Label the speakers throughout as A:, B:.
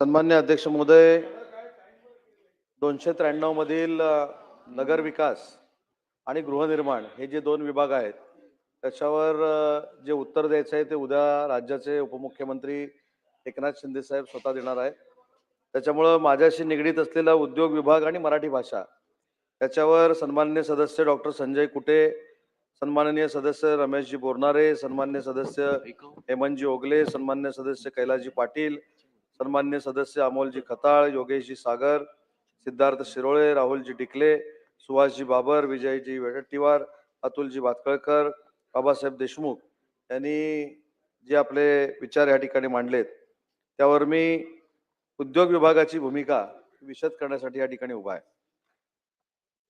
A: सन्मान्य अध्यक्ष महोदय दोनशे त्र्याण्णव मधील नगरविकास नगर विकास आणि गृहनिर्माण हे जे दोन विभाग आहेत त्याच्यावर जे उत्तर द्यायचं आहे ते उद्या राज्याचे उपमुख्यमंत्री एकनाथ शिंदे साहेब स्वतः देणार आहेत. त्याच्यामुळं माझ्याशी निगडीत असलेला उद्योग विभाग आणि मराठी भाषा त्याच्यावर सन्माननीय सदस्य डॉक्टर संजय कुटे सन्माननीय सदस्य रमेशजी बोरनारे सन्मान्य सदस्य हेमंतजी ओगले सन्मान्य सदस्य कैलासजी पाटील सन्मान्य सदस्य अमोलजी खताळ योगेशजी सागर सिद्धार्थ शिरोळे राहुलजी डिकले सुभाषजी बाबर विजयजी वेडट्टीवार अतुलजी भातकळकर बाबासाहेब देशमुख यांनी जे आपले विचार या ठिकाणी मांडलेत त्यावर मी उद्योग विभागाची भूमिका विशद करण्यासाठी या ठिकाणी उभा आहे.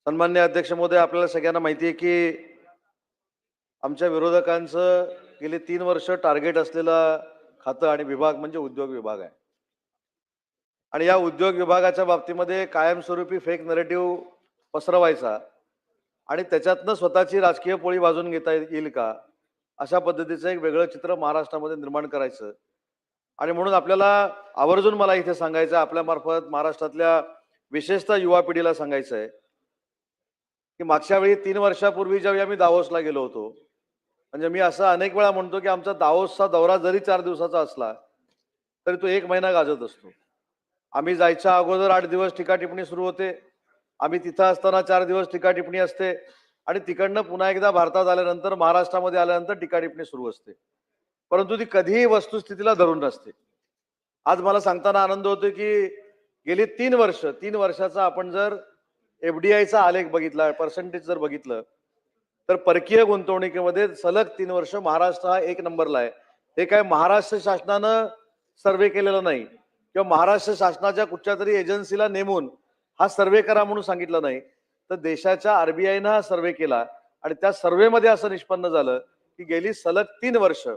A: सन्मान्य अध्यक्ष महोदय आपल्याला सगळ्यांना माहिती आहे की आमच्या विरोधकांचं गेले तीन वर्ष टार्गेट असलेलं खातं आणि विभाग म्हणजे उद्योग विभाग आहे. आणि या उद्योग विभागाच्या बाबतीमध्ये कायमस्वरूपी फेक नरेटिव्ह पसरवायचा. आणि त्याच्यातनं स्वतःची राजकीय पोळी वाजून घेता येईल का? अशा पद्धतीचं एक वेगळं चित्र महाराष्ट्रामध्ये निर्माण करायचं. आणि म्हणून आपल्याला आवर्जून मला इथे सांगायचं आपल्यामार्फत आपल्या मार्फत महाराष्ट्रातल्या विशेषतः युवा पिढीला सांगायचं आहे की मागच्या वेळी तीन वर्षापूर्वी ज्यावेळी आम्ही दावोसला गेलो होतो म्हणजे मी असं अनेक वेळा म्हणतो की आमचा दावोसचा दौरा जरी चार दिवसाचा असला तरी तो एक महिना गाजत असतो. आम्ही जायच्या अगोदर आठ दिवस टीका टिप्पणी सुरू होते. आम्ही तिथं असताना चार दिवस टीका टिप्पणी असते. आणि तिकडनं पुन्हा एकदा भारतात आल्यानंतर महाराष्ट्रामध्ये आल्यानंतर टीका टिप्पणी सुरू असते. परंतु ती कधीही वस्तुस्थितीला धरून नसते. आज मला सांगताना आनंद होतो की गेली तीन वर्ष तीन वर्षाचा आपण जर एफडीआयचा आलेख बघितला पर्सेंटेज जर बघितलं तर परकीय गुंतवणुकीमध्ये सलग तीन वर्ष महाराष्ट्र हा एक नंबरला आहे. हे काय महाराष्ट्र शासनानं सर्वे केलेलं नाही. किंवा महाराष्ट्र शासनाच्या कुठच्या तरी एजन्सीला नेमून हा सर्वे करा म्हणून सांगितलं नाही तर देशाच्या आरबीआयनं हा सर्वे केला आणि त्या सर्वेमध्ये असं निष्पन्न झालं की गेली सलग तीन वर्ष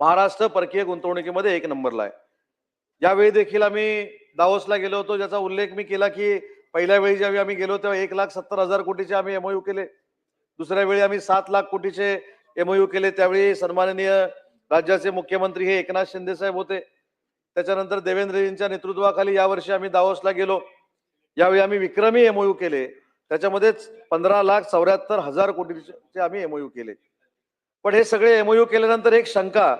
A: महाराष्ट्र परकीय गुंतवणुकीमध्ये एक नंबरला आहे. यावेळी देखील आम्ही दावोसला गेलो होतो ज्याचा उल्लेख मी केला की पहिल्या वेळी ज्यावेळी आम्ही गेलो तेव्हा एक लाख सत्तर हजार कोटीचे आम्ही एमओयू केले दुसऱ्या वेळी आम्ही सात लाख कोटीचे एमओयू केले त्यावेळी सन्माननीय राज्याचे मुख्यमंत्री हे एकनाथ शिंदे साहेब होते. त्याच्यानंतर देवेंद्रजींच्या नेतृत्वाखाली यावर्षी आम्ही दावोसला गेलो. यावेळी आम्ही विक्रमी एमओयू केले. त्याच्यामध्येच पंधरा लाख चौऱ्याहत्तर हजार कोटीचे आम्ही एमओयू केले. पण हे सगळे एमओयू केल्यानंतर एक शंका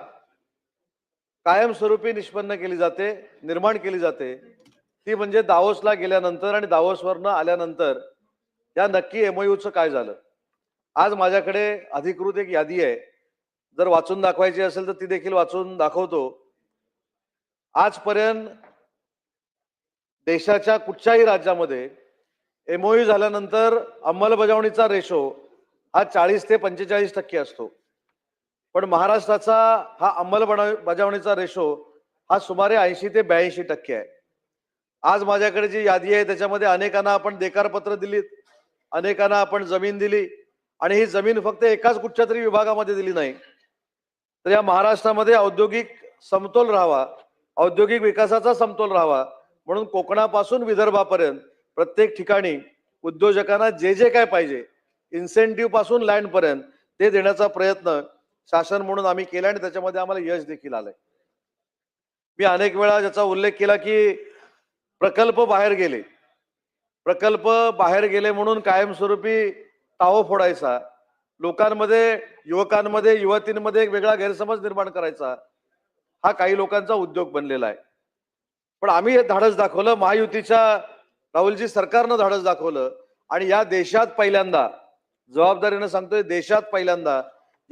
A: कायमस्वरूपी निष्पन्न केली जाते निर्माण केली जाते. ती म्हणजे दावोसला गेल्यानंतर आणि दावोसवरनं आल्यानंतर या नक्की एमओयूचं काय झालं? आज माझ्याकडे अधिकृत एक यादी आहे. जर वाचून दाखवायची असेल तर ती देखील वाचून दाखवतो. आजपर्यंत देशाच्या कुठच्याही राज्यामध्ये एमओयू झाल्यानंतर अंमलबजावणीचा रेशो हा चाळीस ते पंचेचाळीस टक्के असतो. पण महाराष्ट्राचा हा अंमलबजाव- बजावणीचा रेशो हा सुमारे ऐंशी ते ब्याऐंशी टक्के आहे. आज माझ्याकडे जी यादी आहे त्याच्यामध्ये अनेकांना आपण देकारपत्र दिलीत अनेकांना आपण जमीन दिली आणि ही जमीन फक्त एकाच कुठच्या तरी विभागामध्ये दिली नाही. तर या महाराष्ट्रामध्ये औद्योगिक समतोल राहावा औद्योगिक विकासाचा समतोल राहावा. म्हणून कोकणापासून विदर्भापर्यंत प्रत्येक ठिकाणी उद्योजकांना जे जे काय पाहिजे इन्सेंटिव्हपासून लँड पर्यंत ते देण्याचा प्रयत्न शासन म्हणून आम्ही केला आणि त्याच्यामध्ये आम्हाला यश देखील आलंय. मी अनेक वेळा ज्याचा उल्लेख केला की प्रकल्प बाहेर गेले. प्रकल्प बाहेर गेले म्हणून कायमस्वरूपी तावो फोडायचा. लोकांमध्ये युवकांमध्ये युवतींमध्ये एक वेगळा गैरसमज निर्माण करायचा. हा काही लोकांचा उद्योग बनलेला आहे. पण आम्ही हे धाडस दाखवलं महायुतीच्या राहुलजी सरकारनं धाडस दाखवलं आणि या देशात पहिल्यांदा जबाबदारीनं सांगतोय देशात पहिल्यांदा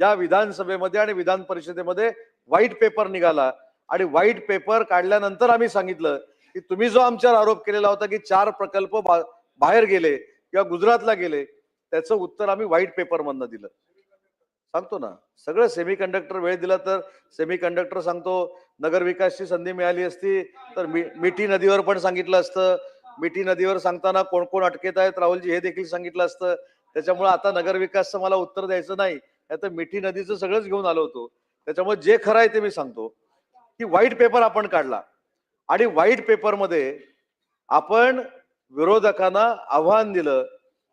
A: या विधानसभेमध्ये आणि विधान परिषदेमध्ये व्हाईट पेपर निघाला आणि व्हाईट पेपर काढल्यानंतर आम्ही सांगितलं की तुम्ही जो आमच्यावर आरोप केलेला होता की चार प्रकल्प बाहेर गेले किंवा गुजरातला गेले त्याचं उत्तर आम्ही व्हाईट पेपरमधनं दिलं. सांगतो ना सगळं सेमी कंडक्टर वेळ दिला तर सेमी कंडक्टर सांगतो नगरविकासची संधी मिळाली असती तर मि- मिठी नदीवर पण सांगितलं असतं. मिठी नदीवर सांगताना कोण कोण अटकेत आहेत? राहुलजी हे देखील सांगितलं असतं. त्याच्यामुळे आता नगरविकासचं मला उत्तर द्यायचं नाही. आता मिठी नदीचं सगळंच घेऊन आलो होतो. त्याच्यामुळे जे खरं आहे ते मी सांगतो. की व्हाईट पेपर आपण काढला. आणि व्हाईट पेपरमध्ये आपण विरोधकांना आव्हान दिलं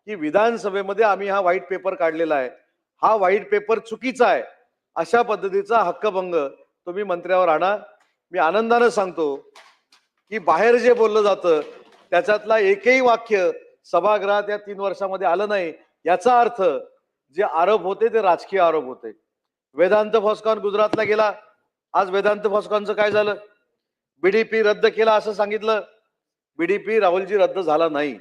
A: की विधानसभेमध्ये आम्ही हा व्हाईट पेपर काढलेला आहे. हा व्हाईट पेपर चुकीचा आहे. अशा पद्धतीचा हक्कभंग तुम्ही मंत्र्यावर आणा. मी आनंदानं सांगतो की बाहेर जे बोललं जातं त्याच्यातला एकही वाक्य सभागृहात या तीन वर्षामध्ये आलं नाही. याचा अर्थ जे आरोप होते ते राजकीय आरोप होते. वेदांत फॉस्कॉन गुजरातला गेला. आज वेदांत फॉस्कॉनचं काय झालं? बीडीपी रद्द केला असं सांगितलं. बीडीपी राहुलजी रद्द झाला नाही.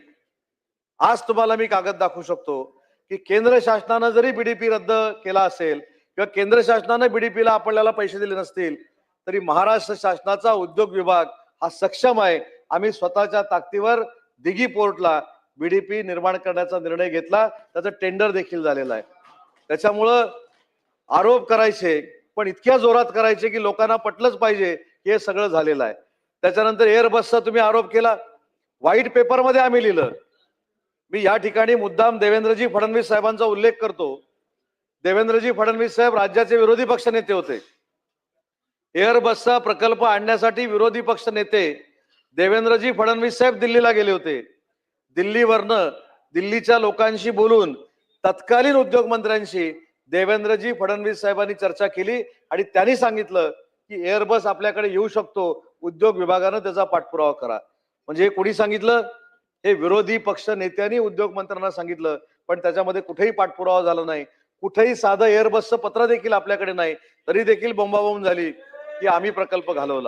A: आज तुम्हाला मी कागद दाखवू शकतो. की केंद्र शासनानं जरी बीडीपी रद्द केला असेल किंवा केंद्र शासनानं बीडीपीला आपल्याला पैसे दिले नसतील तरी महाराष्ट्र शासनाचा उद्योग विभाग हा सक्षम आहे. आम्ही स्वतःच्या ताकदीवर दिघी पोर्टला बीडीपी निर्माण करण्याचा निर्णय घेतला. त्याचं टेंडर देखील झालेलं आहे. त्याच्यामुळं आरोप करायचे पण इतक्या जोरात करायचे की लोकांना पटलंच पाहिजे की हे सगळं झालेलं आहे. त्याच्यानंतर एअरबसचा तुम्ही आरोप केला. व्हाईट पेपरमध्ये आम्ही लिहिलं. मी या ठिकाणी मुद्दाम देवेंद्रजी फडणवीस साहेबांचा उल्लेख करतो. देवेंद्रजी फडणवीस साहेब राज्याचे विरोधी पक्ष नेते होते. एअरबसचा प्रकल्प आणण्यासाठी विरोधी पक्ष नेते देवेंद्रजी फडणवीस साहेब दिल्लीला गेले होते. दिल्लीवरनं दिल्लीच्या लोकांशी बोलून तत्कालीन उद्योगमंत्र्यांशी देवेंद्रजी फडणवीस साहेबांनी चर्चा केली आणि त्यांनी सांगितलं की एअरबस आपल्याकडे येऊ शकतो. उद्योग विभागानं त्याचा पाठपुरावा करा. म्हणजे हे कोणी सांगितलं? हे विरोधी पक्ष नेत्यांनी उद्योग मंत्र्यांना सांगितलं पण त्याच्यामध्ये कुठेही पाठपुरावा झाला नाही. कुठेही साधं एअरबसचं पत्र देखील आपल्याकडे नाही. तरी देखील बोंबाबोंब झाली की आम्ही प्रकल्प घालवला.